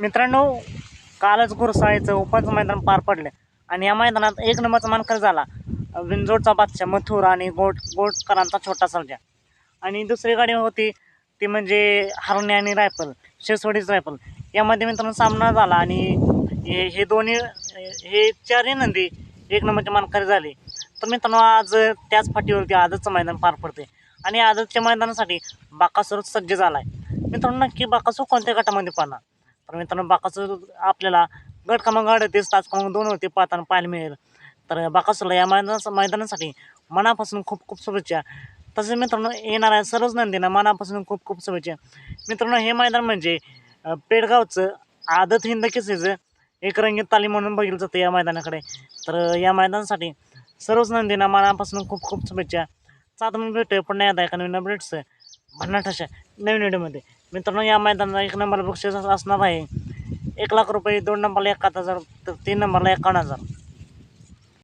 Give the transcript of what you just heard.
मित्रांनो कालच गुरसाळीचं ओपनचं मैदान पार पडलं आणि या मैदानात एक नंबरचा मानकर झाला. विंजोडचा बादशाह मथुर आणि गोट गोटकरांचा छोटा सर्जा आणि दुसरी गाडी होती ती म्हणजे हरणे आणि रायफल शिरसोडीच रायफल. यामध्ये मित्रांनो सामना झाला आणि हे हे दोन्ही हे चारही नंदी एक नंबरचे मानकरी झाले. तर मित्रांनो आज त्याच फाटीवरती आजचं मैदान पार पडते आणि आजच्या मैदानासाठी बाकासूर सज्ज झाला आहे मित्रांनो नक्की बाकासूर कोणत्या गटामध्ये पाहणार? तर मित्रांनो बाकासूर आपल्याला गट क्रमांक अडतीस तास क्रमांक होती पाहताना पाहायला मिळेल. तर बाकासूरला या मैदाना मैदानासाठी मनापासून खूप खूप शुभेच्छा. तसेच मित्रांनो येणाऱ्या सर्वच नंदींना मनापासून खूप खूप शुभेच्छा. मित्रांनो हे मैदान म्हणजे पेडगावचं आदत हिंद केसेचं एक रंगीत तालीम म्हणून बघितलं जातं या मैदानाकडे. तर या मैदानासाठी सर्वच नंदींना मनापासून खूप खूप शुभेच्छा. चालतं मग पुन्हा एकदा एका नवीन अपडेट्स भन्नाट अशा नवीन व्हिडिओमध्ये. मित्रांनो या मैदानाला एक नंबर बक्षीस असणार आहे. एक लाख रुपये दोन नंबरला एकाहत्तर हजार तर तीन नंबरला एकावन्न हजार